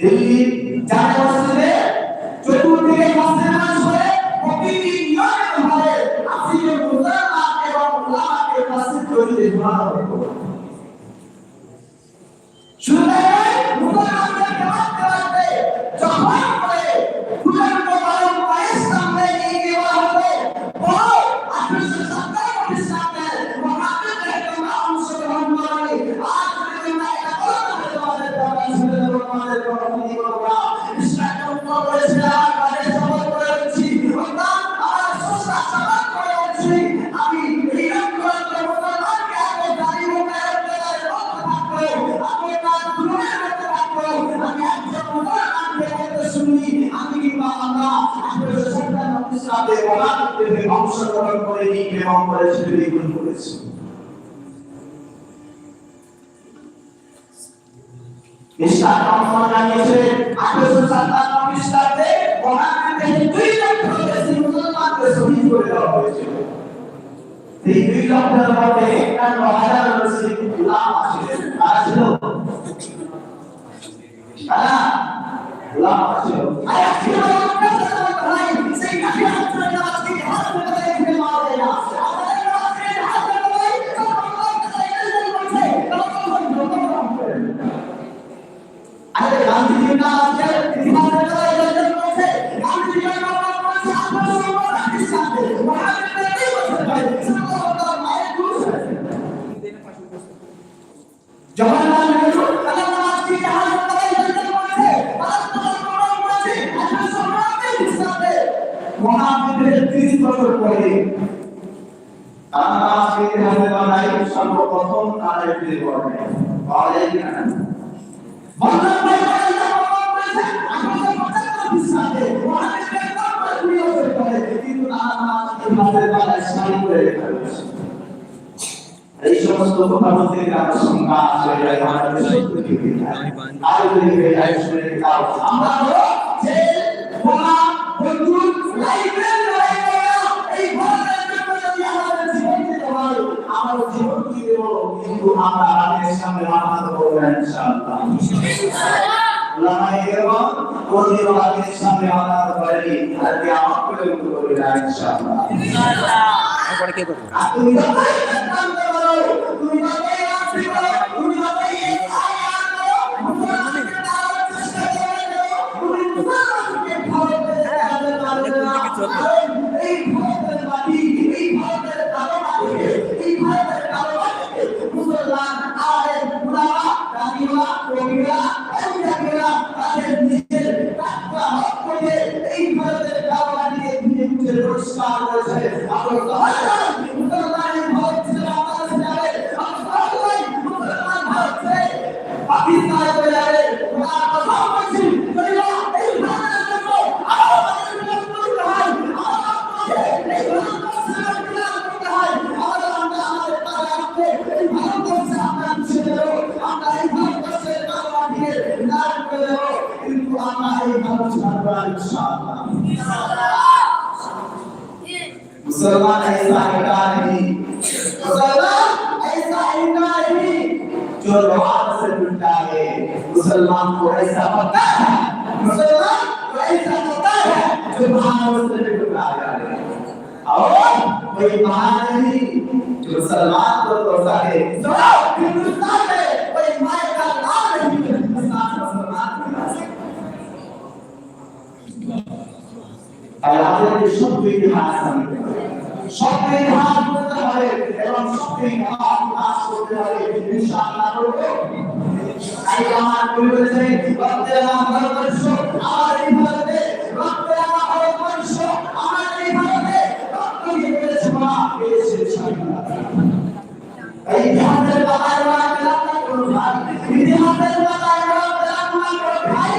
দিল্লির জামে মসজিদে চতুর্দিকে নামাজ পড়ে প্রতিদিন নিয়মিতভাবে উলামাকে মসজিদ তৈরিতে শুনে যখন সাতান্ন খ্রিস্টাব্দে অংশগ্রহণ করে এই প্রেরণ করেছি, বিলীন করেছি। ইসলাম ধর্ম জানিয়েছে আঠারোশো সাতান্ন খ্রিস্টাব্দে মহাবিদ্যালয়ে দুই লক্ষ বেশি মুসলমানকে শহীদ করে দেওয়া হয়েছিল এই দুই লক্ষের মধ্যে একান্ন হাজার বেশি উলামা ছিলেন কারা ছিল কারা উলামা ছিল জওয়াহরলাল নেহরু তাদের নামাজ কি জাহাজ তাদের ইতিহাসের বলছে তাদের নামাজ প্রমাণ করেছে আঠারোশো মহাবীরের তিরিশ বছর পরে তার নামাজ ইতিহাসের কথাই সর্বপ্রথম তাদের ফিরে পড়ে পাওয়া যায় কিনা এই সমস্ত বলতে গেলে আমার সংজ্ঞা যায় আমাদের সত্যি থেকে আরও যায় শুনে যাও আমরা হলো যে বোমা বন্দুক লাইফের এই ভারতের আমাদের জীবন দিতে হয় আমার জীবন দিয়ে কিন্তু আমরা রাতের সামনে মাথা না ইনশাআল্লাহ কেরাম কোনদিন রাতের সামনে মাথা করেনি। আর কি আমার করে মতো করবে? না ইনশাআল্লাহ এরপরে এই ভারতের কালো মাটিকে ধুয়ে মুছে পরিষ্কার मुसलमान ऐसा इंकार नहीं मुसलमान ऐसा इंकार नहीं जो लोहार से जुटा है मुसलमान को ऐसा पता है मुसलमान को ऐसा पता है जो महान से जुटा है और कोई महान नहीं जो मुसलमान को तो सारे हिंदुस्तान में कोई महान তাই আমাদেরকে সত্য ইতিহাস হবে। ইতিহাস বলতে হবে এবং সত্য ইতিহাস প্রকাশ করতে হবে, ইনশাআল্লাহ করব তাই আমার বলেছে রক্তের আমার ভারতবর্ষ আমার এই ভারতে রক্তের আমার ভারতবর্ষ আমার এই ভারতে রক্ত দিয়ে পেরেছে পেয়েছে স্বাধীনতা এই ইতিহাসের ভাই। ইতিহাসের কেলাম না করো, ভাই।